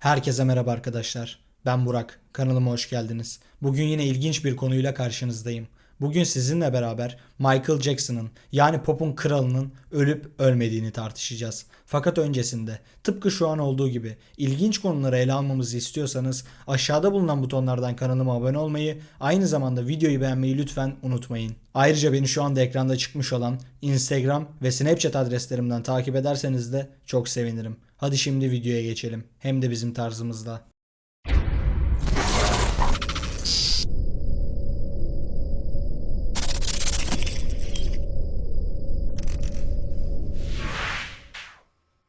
Herkese merhaba arkadaşlar. Ben Burak. Kanalıma hoş geldiniz. Bugün yine ilginç bir konuyla karşınızdayım. Bugün sizinle beraber Michael Jackson'ın yani pop'un kralının ölüp ölmediğini tartışacağız. Fakat öncesinde tıpkı şu an olduğu gibi ilginç konuları ele almamızı istiyorsanız aşağıda bulunan butonlardan kanalıma abone olmayı, aynı zamanda videoyu beğenmeyi lütfen unutmayın. Ayrıca beni şu anda ekranda çıkmış olan Instagram ve Snapchat adreslerimden takip ederseniz de çok sevinirim. Hadi şimdi videoya geçelim. Hem de bizim tarzımızda.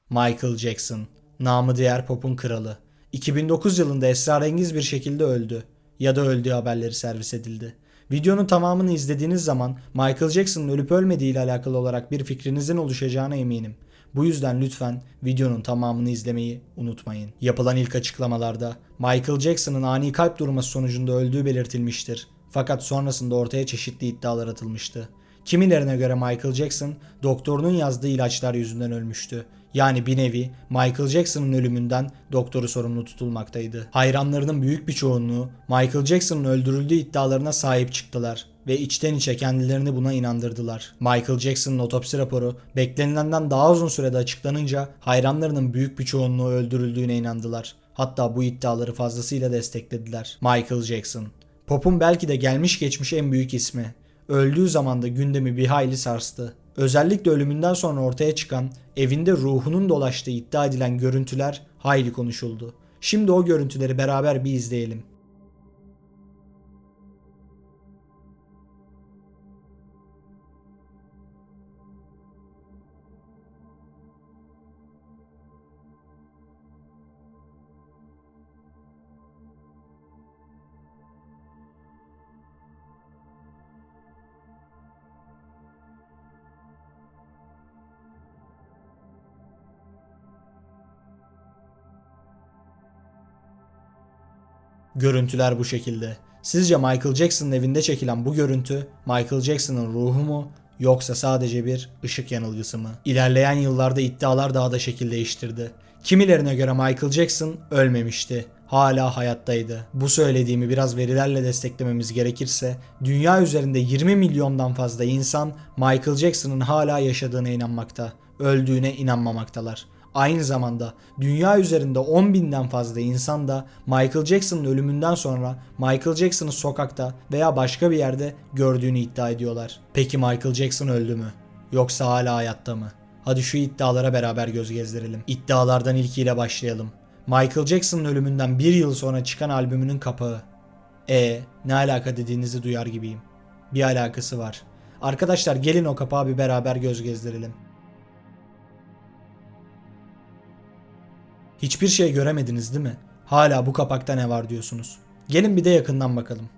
Michael Jackson, namı diğer pop'un kralı. 2009 yılında esrarengiz bir şekilde öldü ya da öldüğü haberleri servis edildi. Videonun tamamını izlediğiniz zaman Michael Jackson'ın ölüp ölmediği ile alakalı olarak bir fikrinizin oluşacağına eminim. Bu yüzden lütfen videonun tamamını izlemeyi unutmayın. Yapılan ilk açıklamalarda Michael Jackson'ın ani kalp durması sonucunda öldüğü belirtilmiştir. Fakat sonrasında ortaya çeşitli iddialar atılmıştı. Kimilerine göre Michael Jackson doktorunun yazdığı ilaçlar yüzünden ölmüştü. Yani bir nevi Michael Jackson'ın ölümünden doktoru sorumlu tutulmaktaydı. Hayranlarının büyük bir çoğunluğu Michael Jackson'ın öldürüldüğü iddialarına sahip çıktılar ve içten içe kendilerini buna inandırdılar. Michael Jackson'ın otopsi raporu beklenilenden daha uzun sürede açıklanınca hayranlarının büyük bir çoğunluğu öldürüldüğüne inandılar. Hatta bu iddiaları fazlasıyla desteklediler. Michael Jackson Pop'un belki de gelmiş geçmiş en büyük ismi. Öldüğü zaman da gündemi bir hayli sarstı. Özellikle ölümünden sonra ortaya çıkan evinde ruhunun dolaştığı iddia edilen görüntüler hayli konuşuldu. Şimdi o görüntüleri beraber bir izleyelim. Görüntüler bu şekilde. Sizce Michael Jackson'ın evinde çekilen bu görüntü Michael Jackson'ın ruhu mu yoksa sadece bir ışık yanılgısı mı? İlerleyen yıllarda iddialar daha da şekil değiştirdi. Kimilerine göre Michael Jackson ölmemişti. Hala hayattaydı. Bu söylediğimi biraz verilerle desteklememiz gerekirse dünya üzerinde 20 milyondan fazla insan Michael Jackson'ın hala yaşadığına inanmakta. Öldüğüne inanmamaktalar. Aynı zamanda dünya üzerinde 10 binden fazla insan da Michael Jackson'ın ölümünden sonra Michael Jackson'ı sokakta veya başka bir yerde gördüğünü iddia ediyorlar. Peki Michael Jackson öldü mü? Yoksa hala hayatta mı? Hadi şu iddialara beraber göz gezdirelim. İddialardan ilkiyle başlayalım. Michael Jackson'ın ölümünden bir yıl sonra çıkan albümünün kapağı. E ne alaka dediğinizi duyar gibiyim. Bir alakası var. Arkadaşlar gelin o kapağı bir beraber göz gezdirelim. Hiçbir şey göremediniz değil mi? Hala bu kapakta ne var diyorsunuz. Gelin bir de yakından bakalım.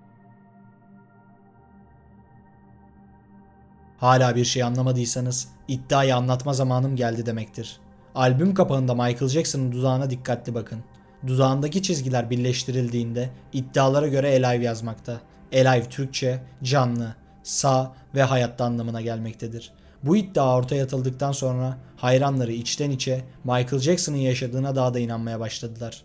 Hala bir şey anlamadıysanız iddiayı anlatma zamanım geldi demektir. Albüm kapağında Michael Jackson'ın dudağına dikkatli bakın. Dudağındaki çizgiler birleştirildiğinde iddialara göre Alive yazmakta. Alive Türkçe canlı, sağ ve hayatta anlamına gelmektedir. Bu iddia ortaya atıldıktan sonra hayranları içten içe Michael Jackson'ın yaşadığına daha da inanmaya başladılar.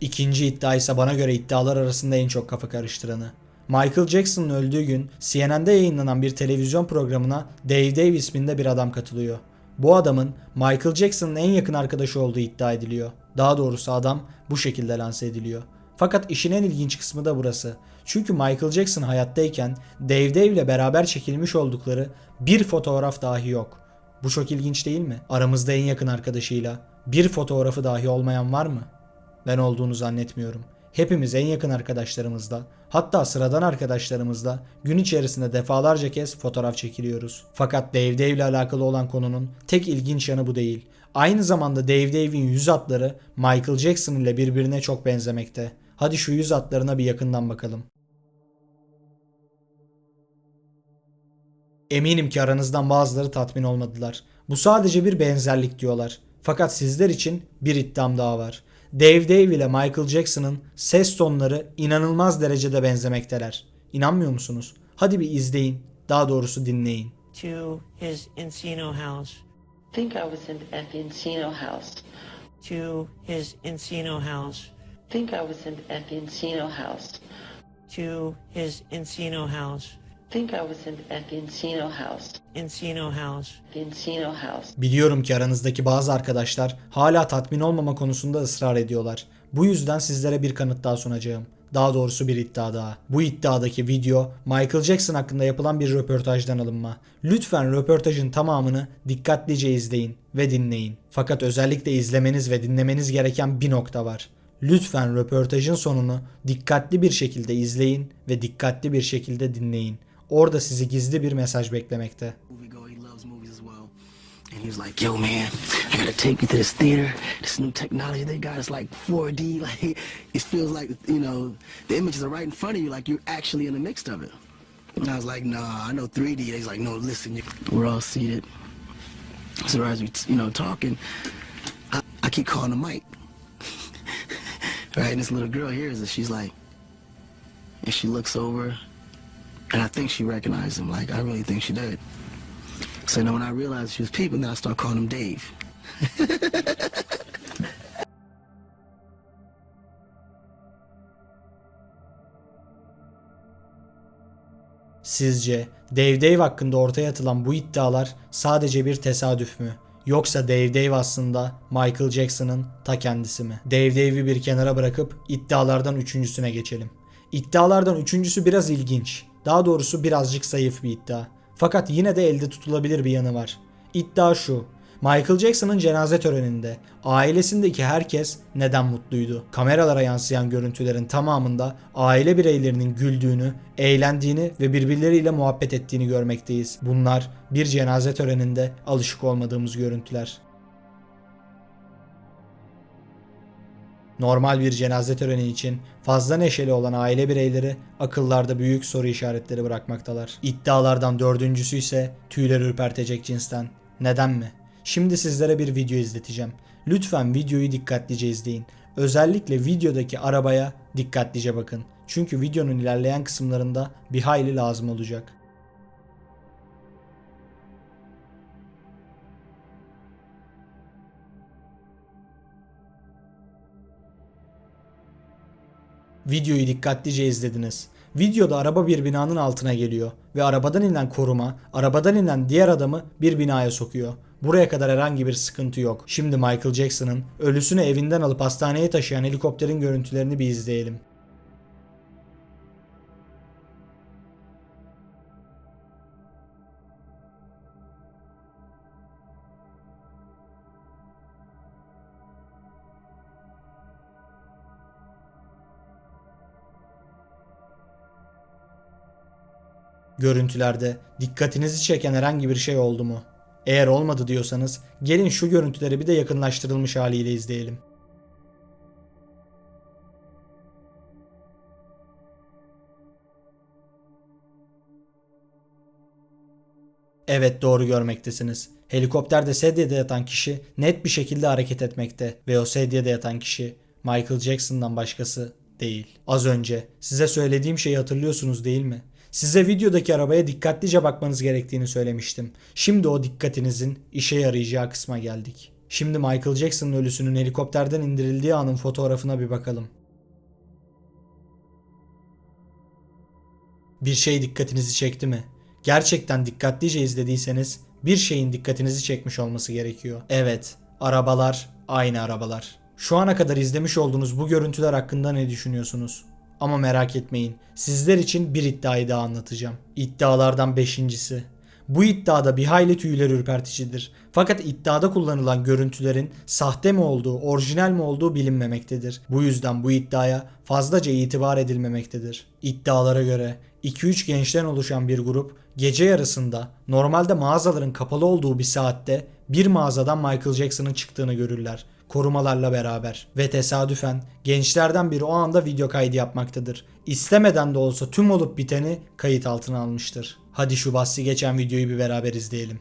İkinci iddia ise bana göre iddialar arasında en çok kafa karıştıranı. Michael Jackson'ın öldüğü gün CNN'de yayınlanan bir televizyon programına Dave Dave isminde bir adam katılıyor. Bu adamın Michael Jackson'ın en yakın arkadaşı olduğu iddia ediliyor. Daha doğrusu adam bu şekilde lanse ediliyor. Fakat işin en ilginç kısmı da burası. Çünkü Michael Jackson hayattayken Dave Dave ile beraber çekilmiş oldukları bir fotoğraf dahi yok. Bu çok ilginç değil mi? Aramızda en yakın arkadaşıyla bir fotoğrafı dahi olmayan var mı? Ben olduğunu zannetmiyorum. Hepimiz en yakın arkadaşlarımızla, hatta sıradan arkadaşlarımızla gün içerisinde defalarca kez fotoğraf çekiliyoruz. Fakat Dave Dave ile alakalı olan konunun tek ilginç yanı bu değil. Aynı zamanda Dave Dave'in yüz hatları Michael Jackson ile birbirine çok benzemekte. Hadi şu yüz hatlarına bir yakından bakalım. Eminim ki aranızdan bazıları tatmin olmadılar. Bu sadece bir benzerlik diyorlar. Fakat sizler için bir iddiam daha var. Dave Dave ile Michael Jackson'ın ses tonları inanılmaz derecede benzemekteler. İnanmıyor musunuz? Hadi bir izleyin. Daha doğrusu dinleyin. to his Encino house think I was in, at the Encino house. to his Encino house, think I was in, at the Encino house. to his Encino house, think I was in, at the Encino house. Encino house, The Encino house. Biliyorum ki aranızdaki bazı arkadaşlar hala tatmin olmama konusunda ısrar ediyorlar. Bu yüzden sizlere bir kanıt daha sunacağım. Daha doğrusu bir iddia daha. Bu iddiadaki video Michael Jackson hakkında yapılan bir röportajdan alınma. Lütfen röportajın tamamını dikkatlice izleyin ve dinleyin. Fakat özellikle izlemeniz ve dinlemeniz gereken bir nokta var. Lütfen röportajın sonunu dikkatli bir şekilde izleyin ve dikkatli bir şekilde dinleyin. Orada sizi gizli bir mesaj beklemekte. movie go. He loves movies as well. And he was like, "Yo, man, I gotta take you to this theater. This new technology they got is like 4D. Like it feels like you know the images are right in front of you, like you're actually in the midst of it." And I was like, "Nah, I know 3D." He's like, "No, listen, we're all seated." So as we, you know, talking, I, I keep calling the mic. right, and this little girl hears it. She's like, and she looks over, and I think she recognized him. Like I really think she did. So then when I realized she was peeping, then I start calling him Dave. Sizce Dave Dave hakkında ortaya atılan bu iddialar sadece bir tesadüf mü? Yoksa Dave Dave aslında Michael Jackson'ın ta kendisi mi? Dave Dave'i bir kenara bırakıp iddialardan üçüncüsüne geçelim. İddialardan üçüncüsü biraz ilginç. Daha doğrusu birazcık zayıf bir iddia. Fakat yine de elde tutulabilir bir yanı var. İddia şu. Michael Jackson'ın cenaze töreninde ailesindeki herkes neden mutluydu? Kameralara yansıyan görüntülerin tamamında aile bireylerinin güldüğünü, eğlendiğini ve birbirleriyle muhabbet ettiğini görmekteyiz. Bunlar bir cenaze töreninde alışık olmadığımız görüntüler. Normal bir cenaze töreni için fazla neşeli olan aile bireyleri akıllarda büyük soru işaretleri bırakmaktalar. İddialardan dördüncüsü ise tüyler ürpertecek cinsten. Neden mi? Şimdi sizlere bir video izleteceğim. Lütfen videoyu dikkatlice izleyin. Özellikle videodaki arabaya dikkatlice bakın. Çünkü videonun ilerleyen kısımlarında bir hayli lazım olacak. Videoyu dikkatlice izlediniz. Videoda araba bir binanın altına geliyor ve arabadan inen koruma, arabadan inen diğer adamı bir binaya sokuyor. Buraya kadar herhangi bir sıkıntı yok. Şimdi Michael Jackson'ın ölüsünü evinden alıp hastaneye taşıyan helikopterin görüntülerini bir izleyelim. Görüntülerde dikkatinizi çeken herhangi bir şey oldu mu? Eğer olmadı diyorsanız gelin şu görüntüleri bir de yakınlaştırılmış haliyle izleyelim. Evet doğru görmektesiniz. Helikopterde sedyede yatan kişi net bir şekilde hareket etmekte ve o sedyede yatan kişi Michael Jackson'dan başkası değil. Az önce size söylediğim şeyi hatırlıyorsunuz değil mi? Size videodaki arabaya dikkatlice bakmanız gerektiğini söylemiştim. Şimdi o dikkatinizin işe yarayacağı kısma geldik. Şimdi Michael Jackson'ın ölüsünün helikopterden indirildiği anın fotoğrafına bir bakalım. Bir şey dikkatinizi çekti mi? Gerçekten dikkatlice izlediyseniz bir şeyin dikkatinizi çekmiş olması gerekiyor. Evet, arabalar aynı arabalar. Şu ana kadar izlemiş olduğunuz bu görüntüler hakkında ne düşünüyorsunuz? Ama merak etmeyin. Sizler için bir iddiayı daha anlatacağım. İddialardan beşincisi. Bu iddiada bir hayli tüyler ürperticidir. Fakat iddiada kullanılan görüntülerin sahte mi olduğu, orijinal mi olduğu bilinmemektedir. Bu yüzden bu iddiaya fazlaca itibar edilmemektedir. İddialara göre 2-3 gençten oluşan bir grup gece yarısında normalde mağazaların kapalı olduğu bir saatte bir mağazadan Michael Jackson'ın çıktığını görürler korumalarla beraber ve tesadüfen gençlerden biri o anda video kaydı yapmaktadır. İstemeden de olsa tüm olup biteni kayıt altına almıştır. Hadi şu bahsi geçen videoyu bir beraber izleyelim.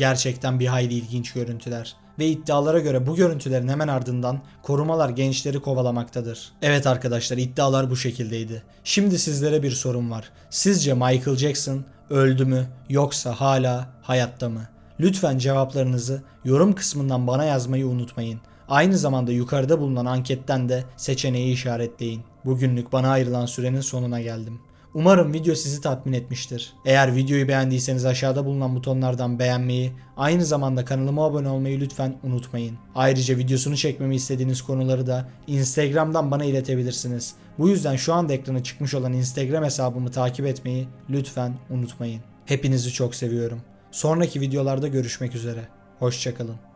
Gerçekten bir hayli ilginç görüntüler. Ve iddialara göre bu görüntülerin hemen ardından korumalar gençleri kovalamaktadır. Evet arkadaşlar iddialar bu şekildeydi. Şimdi sizlere bir sorum var. Sizce Michael Jackson öldü mü yoksa hala hayatta mı? Lütfen cevaplarınızı yorum kısmından bana yazmayı unutmayın. Aynı zamanda yukarıda bulunan anketten de seçeneği işaretleyin. Bugünlük bana ayrılan sürenin sonuna geldim. Umarım video sizi tatmin etmiştir. Eğer videoyu beğendiyseniz aşağıda bulunan butonlardan beğenmeyi, aynı zamanda kanalıma abone olmayı lütfen unutmayın. Ayrıca videosunu çekmemi istediğiniz konuları da Instagram'dan bana iletebilirsiniz. Bu yüzden şu anda ekrana çıkmış olan Instagram hesabımı takip etmeyi lütfen unutmayın. Hepinizi çok seviyorum. Sonraki videolarda görüşmek üzere. Hoşçakalın.